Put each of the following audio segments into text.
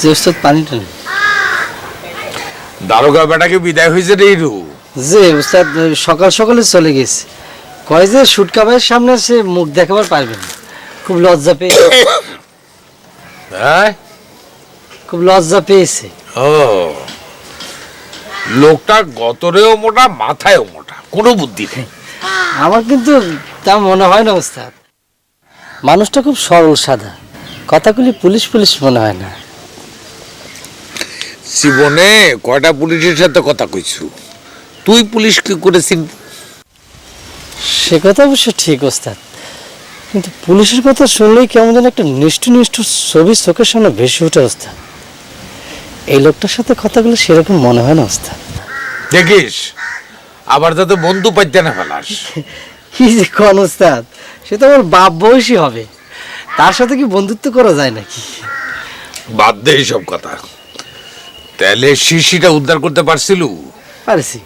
যে ওস্তাদ পানিটা নেই দারোগা বেটাকে বিদায় হয়েছে রে রু যে ওস্তাদ সকাল সকালে চলে গেছে। কয় যে সুটকা ভাইয়ের সামনে সে মুখ দেখাবার পারবে না। খুব লজ্জা পেয়ে হ্যাঁ? খুব লজ্জা পেয়েছে। ও। লোকটা গতরেও মোটা মাথায়ও মোটা। কোনো বুদ্ধি নেই। আমার কিন্তু তা মনে হয় না ওস্তাদ। মানুষটা খুব সরল সাদা। কথাগুলি পুলিশ পুলিশ মনে হয় না। জীবনে কয়টা পুলিশের সাথে কথা কইছু? তুই পুলিশ কি করে চিনবি সে কথা অবশ্য ঠিক ওস্তাদ। কিন্তু পুলিশের কথা শুনলেই কেমন যেন একটা নিষ্ঠু নিষ্ঠু ছবি চোখের সামনে ভেসে ওঠে ওস্তাদ। এই লোকটার সাথে কথাগুলো সেরকম মনে হয় না ওস্তাদ। দেখিস আবার যাতে বন্ধু পাইতে না ফেলাস। কি যে কোন ওস্তাদ সে তো আমার বাপ বয়সী হবে। তার সাথে কি বন্ধুত্ব করা যায় নাকি? বাদ দে সব কথা। তাহলে শিশিটা উদ্ধার করতে পারছিল? পারেছি।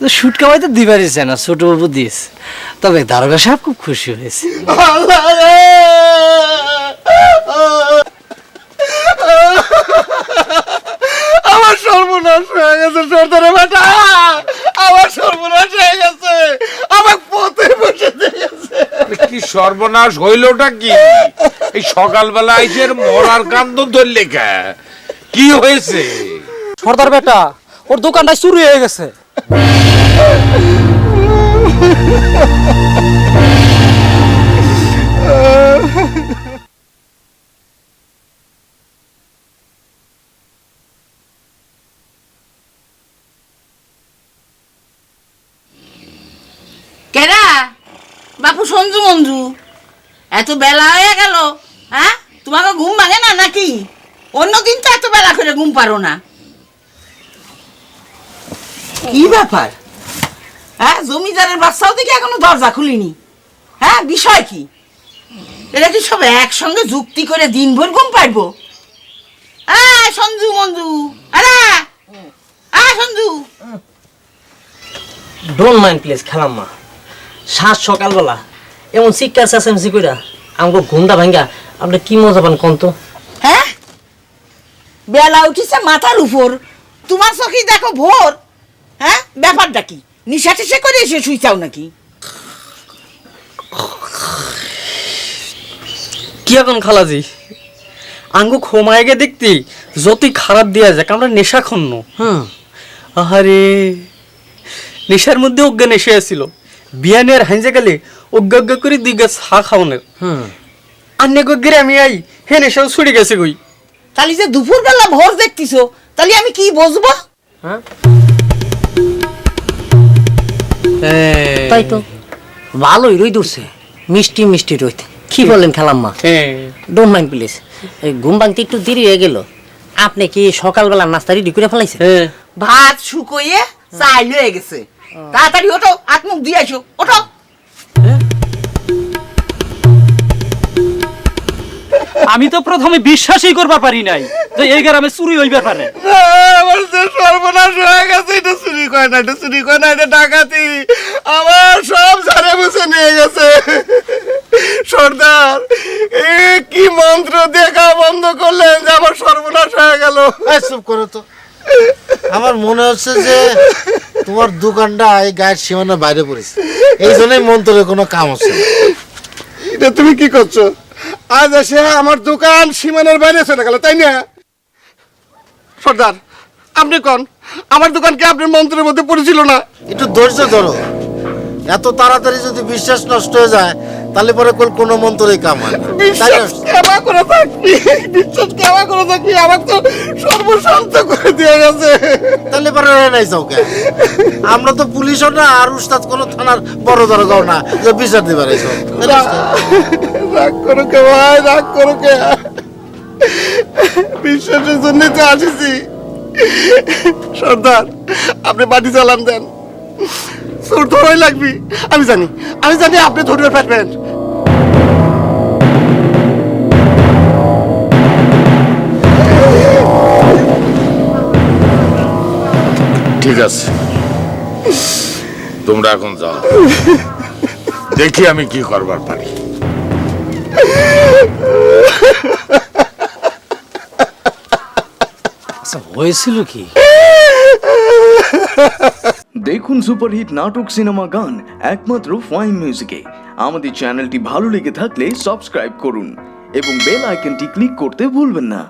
তো শুট কামাই তো দিবারিছে না ছোট বাবু দিয়েছে। তবে দারোগা সাহেব খুব খুশি হয়েছে। আমার সর্বনাশ হয়ে গেছে সর্দারে বেটা। আমার সর্বনাশ হয়ে গেছে। আমার পথে বসে দিয়েছে। কি সর্বনাশ হইলটা কি? এই সকালবেলা আইসের মরার কান্দ ধরলে কে? কি হয়েছে? সর্দার বেটা, ওর দোকানটা চুরি হয়ে গেছে। কেরা বাপু সঞ্জু মঞ্জু। এত বেলা হয়ে গেল হ্যাঁ? তোমাকে ঘুম ভাঙে না নাকি? অন্যদিন তো এত বেলা করে ঘুম পারো না। কি ব্যাপার? হ্যাঁ জমিদারের বাচ্চাও দিকে এখনও দরজা খুলিনি। হ্যাঁ বিষয় কি? এরা কি সব একসঙ্গে যুক্তি করে দিনভর ঘুম পারব হ্যাঁ সঞ্জু মঞ্জু আরে! সঞ্জু! ডোন্ট মাইন্ড প্লিজ খেলাম্মা। সাত সকালবেলা এমন চিৎকার চেঁচামেচি কইরা আমাকে ঘুমটা ভাঙ্গা আপনি কি মজা পান কোন তো? হ্যাঁ? বেলা উঠিছে মাথার উপর। তোমার চোখে দেখো ভোর। হ্যাঁ? ব্যাপারটা কি? নিশা টিশা করে এসে শুইছাও নাকি? কি এখন খালাজি? আঙ্গু খোমায় গে দেখতি যতই খারাপ দিয়া যাক আমরা নেশা খন্ন হুম। আহারে নেশার মধ্যে অজ্ঞা এসে আসছিল বিয়ানে আর হাইজে গেলে অজ্ঞা অজ্ঞা করে দুই গাছ হা খাওয়ানোর হুম। আন্নে গেরে আমি আই হে নেশাও ছুটে গেছে গই তাহলে যে দুপুর বেলা ভোর দেখতিছো তাহলে আমি কি বুঝব তাই তো। ভালোই রই দূরছে মিষ্টি মিষ্টি রইতে কি বলেন খালাম্মা? মা ডোন্ট মাইন্ড প্লিজ এই ঘুম ভাঙতে একটু দেরি হয়ে গেল। আপনি কি সকালবেলা নাস্তা রেডি করে ফেলাইছেন? হ্যাঁ। ভাত শুকোয়ে চাই হয়ে গেছে। তাড়াতাড়ি ওঠো আত্মুখ মুখ দিয়ে আসো। ওঠো। আমি তো প্রথমে বিশ্বাসই করবার পারি নাই যে এই গ্রামে চুরি হইবার পারে। না, আমার যে সর্বনাশ হয়ে গেছে এটা চুরি করে না এটা চুরি করে না এটা ডাকাতি। আমার সব ঝাড়ে বুঝে নিয়ে গেছে। সর্দার এ কি মন্ত্র দেখা বন্ধ করলেন যে আমার সর্বনাশ হয়ে গেল? চুপ করো তো। আমার মনে হচ্ছে যে তোমার দোকানটা এই গায়ের সীমানার বাইরে পড়েছে। এই জন্যই মন্ত্রের কোনো কাম হচ্ছে না। এটা তুমি কি করছ? আজ এসে আমার দোকান সীমানার বাইরে চলে গেল তাই না? সর্দার আপনি কন? আমার দোকান কি আপনার মন্ত্রের মধ্যে পড়েছিল না? একটু ধৈর্য ধরো। এত তাড়াতাড়ি যদি বিশ্বাস নষ্ট হয়ে যায় তাহলে পরে কোন কোনো মন্ত্রেই কাম হয় কেমা করে থাকবি বিশ্বাস কেমা করে থাকবি আমার তো সর্বশান্ত করে দিয়ে গেছে। তাহলে পরে রয়ে নাই চৌকে আমরা তো পুলিশও না আর উস্তাদ কোনো থানার বড় দরগাও না। যে বিচার দিবার এইসব রাগ করো কে ভাই, রাগ করো কে? বিশ্বাসের জন্য তো আসিছি। সর্দার, আপনি বাড়ি চালান দেন। তোর ধরাই লাগবি। আমি জানি আমি জানি আপনি ধরে ফেলবেন ঠিক আছে। তোমরা এখন যাও। দেখি আমি কি করবার পারি। আচ্ছা হয়েছিল কি? দেখুন সুপারহিট নাটক সিনেমা গান, একমাত্র ফাইন মিউজিকে আমাদের চ্যানেলটি ভালো লেগে থাকলে সাবস্ক্রাইব করুন এবং বেল আইকনটি ক্লিক করতে ভুলবেন না।